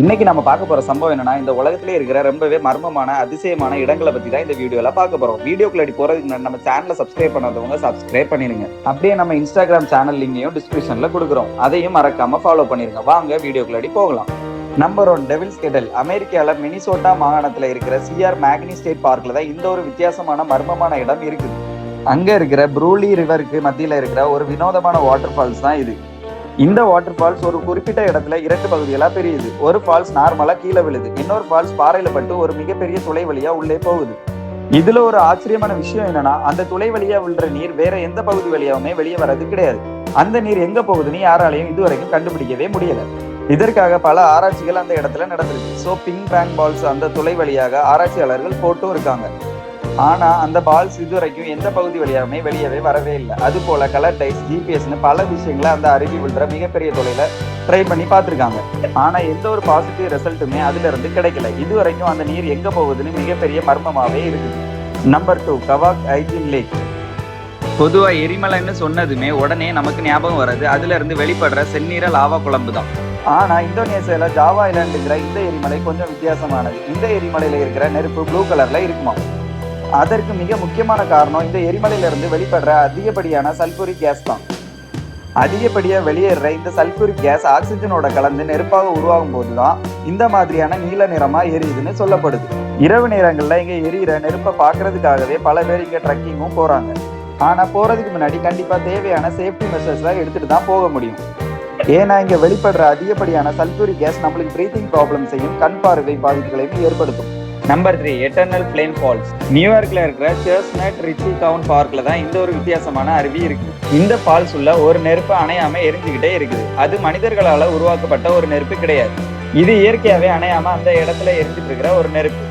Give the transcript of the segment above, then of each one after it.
இன்னைக்கு நம்ம பார்க்க போற சம்பவம் என்னன்னா இந்த உலகத்திலே இருக்கிற ரொம்பவே மர்மமான அதிசயமான இடங்களை பத்தி தான் இந்த வீடியோல பார்க்க போறோம். வீடியோக்குள்ள போறதுக்கு முன்னாடி நம்ம சேனலை சப்ஸ்கிரைப் பண்ணாதவங்க சப்ஸ்கிரைப் பண்ணிருங்க அப்படியே நம்ம இன்ஸ்டாகிராம் சேனல் லிங்கையும் டிஸ்கிரிப்ஷன்ல கொடுக்குறோம். அதையும் மறக்காம ஃபாலோ பண்ணிருங்க. வாங்க வீடியோக்குள்ளடி போகலாம். நம்பர் ஒன் டெவில்ஸ் கெடல் அமெரிக்காவில் மினிசோட்டா மாகாணத்தில் இருக்கிற சிஆர் மேக்னி ஸ்டேட் பார்க்கில் தான் இந்த ஒரு வித்தியாசமான மர்மமான இடம் இருக்குது. அங்கே இருக்கிற ப்ரூலி ரிவருக்கு மத்தியில் இருக்கிற ஒரு வினோதமான வாட்டர் ஃபால்ஸ் தான் இது. இந்த வாட்டர் ஃபால்ஸ் ஒரு குறிப்பிட்ட இடத்துல இரண்டு பகுதிகளா பிரியுது. ஒரு ஃபால்ஸ் நார்மலா கீழே விழுது. இன்னொரு ஃபால்ஸ் பாறையில பட்டு ஒரு மிகப்பெரிய துளை வழியா உள்ளே போகுது. இதுல ஒரு ஆச்சரியமான விஷயம் என்னன்னா அந்த துளை வழியா விழுற நீர் வேற எந்த பகுதி வழியாவுமே வெளியே வர்றது கிடையாது. அந்த நீர் எங்க போகுதுன்னு யாராலையும் இதுவரைக்கும் கண்டுபிடிக்கவே முடியல. இதற்காக பல ஆராய்ச்சிகள் அந்த இடத்துல நடந்திருக்கு. ஸோ பிங் பேங் பால்ஸ் அந்த துளை வழியாக ஆராய்ச்சியாளர்கள் போட்டும் இருக்காங்க ஆனா அந்த பால்ஸ் இதுவரைக்கும் எந்த பகுதி வழியாகவுமே வெளியவே வரவே இல்லை. அது போல கலர் டைஸ் ஜிபிஎஸ்னு பல விஷயங்களை அந்த அருவி விழுற மிகப்பெரிய தொலைல ட்ரை பண்ணி பார்த்துருக்காங்க. ஆனா எந்த ஒரு பாசிட்டிவ் ரிசல்ட்டுமே அதுல இருந்து கிடைக்கல. இதுவரைக்கும் அந்த நீர் எங்க போகுதுன்னு மிகப்பெரிய மர்மமாவே இருக்குது. Number two Kawah Ijen lake பொதுவா எரிமலைன்னு சொன்னதுமே உடனே நமக்கு ஞாபகம் வர்றது அதுல இருந்து வெளிப்படுற செந்நீர லாவா குழம்பு தான். ஆனா இந்தோனேசியால ஜாவா ஐலாண்டுங்கிற இந்த எரிமலை கொஞ்சம் வித்தியாசமானது. இந்த எரிமலையில இருக்கிற நெருப்பு ப்ளூ கலர்ல இருக்குமா அதற்கு மிக முக்கியமான காரணம் இந்த எரிமலையிலிருந்து வெளிப்படுற அதிகப்படியான சல்பூரிக் கேஸ் தான். அதிகப்படியாக வெளியேற இந்த சல்பூரிக் கேஸ் ஆக்சிஜனோட கலந்து நெருப்பாக உருவாகும் போதுதான் இந்த மாதிரியான நீல நிறமாக எரியுதுன்னு சொல்லப்படுது. இரவு நேரங்களில் இங்கே எரியிற நெருப்பை பார்க்கறதுக்காகவே பல பேர் இங்கே ட்ரக்கிங்கும் போகிறாங்க ஆனால் போகிறதுக்கு முன்னாடி கண்டிப்பாக தேவையான சேஃப்டி மெஷர்ஸ்லாம் எடுத்துகிட்டு தான் போக முடியும். ஏன்னா இங்கே வெளிப்படுற அதிகப்படியான சல்பூரிக் கேஸ் நம்மளுக்கு பிரீத்திங் ப்ராப்ளம்ஸையும் கண் பார்வை பாதிப்புகளையும் ஏற்படுத்தும். Number three eternal flame falls நியூயார்க்ல இருக்கிற சேர்ஸ்நட் ரிச்சி டவுன் பார்க்ல தான் இந்த ஒரு வித்தியாசமான அருவி இருக்கு. இந்த ஃபால்ஸ் உள்ள ஒரு நெருப்பு அணையாம எரிஞ்சுக்கிட்டே இருக்குது. அது மனிதர்களால உருவாக்கப்பட்ட ஒரு நெருப்பு கிடையாது. இது இயற்கையாவே அணையாம அந்த இடத்துல எரிஞ்சிட்டு இருக்கிற ஒரு நெருப்பு.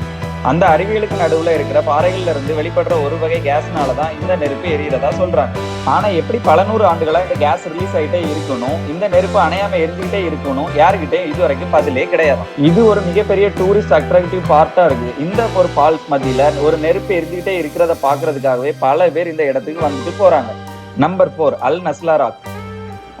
அந்த அருவிகளுக்கு நடுவுல இருக்கிற பாறைகள்ல இருந்து வெளிப்படுற ஒரு வகை கேஸ்னால தான் இந்த நெருப்பு எரியறதா சொல்றாங்க. ஆனா எப்படி பல நூறு ஆண்டுகளா இந்த கேஸ் ரிலீஸ் ஆயிட்டே இருக்கணும் இந்த நெருப்பு அணையாம எரிஞ்சுக்கிட்டே இருக்கணும் யாருக்கிட்டே இது வரைக்கும் பதிலே கிடையாது. இது ஒரு மிகப்பெரிய டூரிஸ்ட் அட்ராக்டிவ் பார்ட்டா இருக்கு. இந்த ஒரு ஃபால்ஸ் மத்தியில ஒரு நெருப்பு எரிஞ்சுக்கிட்டே இருக்கிறத பாக்குறதுக்காகவே பல பேர் இந்த இடத்துக்கு வந்துட்டு போறாங்க. Number four Al Naslaa rock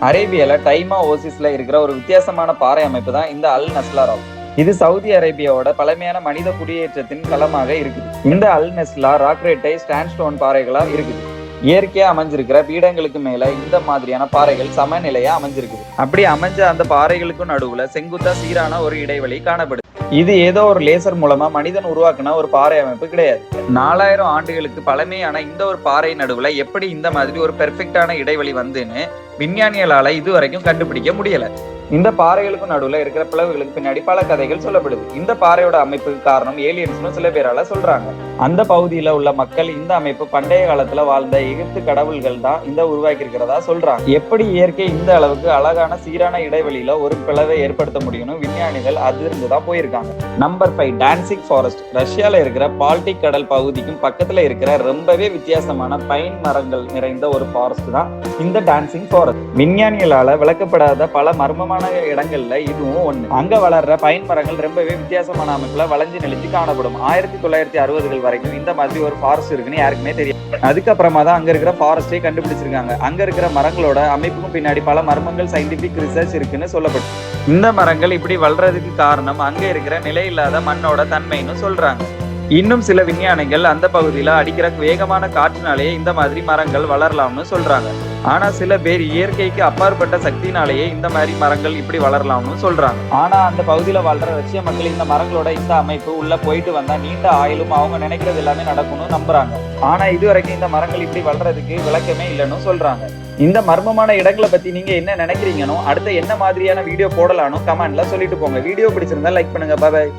அரேபியால Tayma ஓசிஸ்ல இருக்கிற ஒரு வித்தியாசமான பாறை அமைப்பு தான் இந்த அல் நஸ்லா ராக் இது சவுதி அரேபியாவோட பழமையான மனித குடியேற்றத்தின் களமாக இருக்குது. இந்த அல் நெஸ்லா ராக்ரேட்டை ஸ்டான்ஸ்டோன் பாறைகளா இருக்குது. இயற்கையா அமைஞ்சிருக்கிற பீடங்களுக்கு மேல இந்த மாதிரியான பாறைகள் சமநிலையா அமைஞ்சிருக்குது. அப்படி அமைஞ்ச அந்த பாறைகளுக்கும் நடுவுல செங்குத்தா சீரான ஒரு இடைவெளி காணப்படுது. இது ஏதோ ஒரு லேசர் மூலமா மனிதன் உருவாக்குன ஒரு பாறை அமைப்பு கிடையாது. நாலாயிரம் ஆண்டுகளுக்கு பழமையான இந்த ஒரு பாறை நடுவுல எப்படி இந்த மாதிரி ஒரு பெர்ஃபெக்டான இடைவெளி வந்துன்னு விஞ்ஞானிகளால இது வரைக்கும் கண்டுபிடிக்க முடியல. இந்த பாறைகளுக்கும் நடுவுல இருக்கிற பிளவுகளுக்கு பின்னாடி பல கதைகள் சொல்லப்படுது. இந்த பாறையோட அமைப்புக்கு காரணம் ஏலியன்ஸ்னு சில பேரால சொல்றாங்க. அந்த பகுதியில உள்ள மக்கள் இந்த அமைப்பு பண்டைய காலத்துல வாழ்ந்த எகிப்து கடவுள்கள் தான் இந்த உருவாக்கி இருக்கிறதா சொல்றாங்க. எப்படி இயற்கை இந்த அளவுக்கு அழகான சீரான இடைவெளியில ஒரு பிளவை ஏற்படுத்த முடியும்னு விஞ்ஞானிகள் அதிர்ந்து தான் போயிருக்காங்க. நம்பர் ஃபைவ் டான்சிக் ஃபாரஸ்ட் ரஷ்யால இருக்கிற பால்டிக் கடல் பகுதிக்கும் பக்கத்துல இருக்கிற ரொம்பவே வித்தியாசமான பைன் மரங்கள் நிறைந்த ஒரு ஃபாரஸ்ட் தான் இந்த டான்சிங் ஃபாரஸ்ட் விஞ்ஞானிகளால விளக்கப்படாத பல மர்மமான இடங்கள்ல இதுவும் ஒண்ணு. அங்க வளர்ற பைன் மரங்கள் ரொம்பவே வித்தியாசமான அமைப்புல வளைஞ்சு நெளிஞ்சு காணப்படும். ஆயிரத்தி தொள்ளாயிரத்தி அறுபதுகள் வரைக்கும் இந்த மாதிரி ஒரு ஃபாரஸ்ட் இருக்குன்னு யாருக்குமே தெரியும் அதுக்கப்புறமா தான் அங்க இருக்கிற ஃபாரஸ்டே கண்டுபிடிச்சிருக்காங்க. அங்க இருக்கிற மரங்களோட அமைப்புக்கும் பின்னாடி பல மர்மங்கள் சயின்டிபிக் ரிசர்ச் இருக்குன்னு சொல்லப்படும் இந்த மரங்கள் இப்படி வளர்றதுக்கு காரணம் அங்க இருக்கிற நிலையில்லாத மண்ணோட தன்மைன்னு சொல்றாங்க. இன்னும் சில விஞ்ஞானிகள் அந்த பகுதியில அடிக்கிற வேகமான காற்றினாலேயே இந்த மாதிரி மரங்கள் வளரலாம்னு சொல்றாங்க. ஆனா சில பேர் இயற்கைக்கு அப்பாற்பட்ட சக்தினாலேயே இந்த மாதிரி மரங்கள் இப்படி வளரலாம்னு சொல்றாங்க. ஆனா அந்த பகுதியில வாழ்ற ரஷ்ய மக்கள் இந்த மரங்களோட இந்த அமைப்பு உள்ள போயிட்டு வந்தா நீண்ட ஆயிலும் அவங்க நினைக்கிறது எல்லாமே நடக்கும்னு நம்புறாங்க. ஆனா இது வரைக்கும் இந்த மரங்கள் இப்படி வளர்றதுக்கு விளக்கமே இல்லைன்னு சொல்றாங்க. இந்த மர்மமான இடங்களை பத்தி நீங்க என்ன நினைக்கிறீங்கனோ அடுத்த என்ன மாதிரியான வீடியோ போடலானோ கமெண்ட்ல சொல்லிட்டு போங்க. வீடியோ பிடிச்சிருந்தா லைக் பண்ணுங்க. பாய்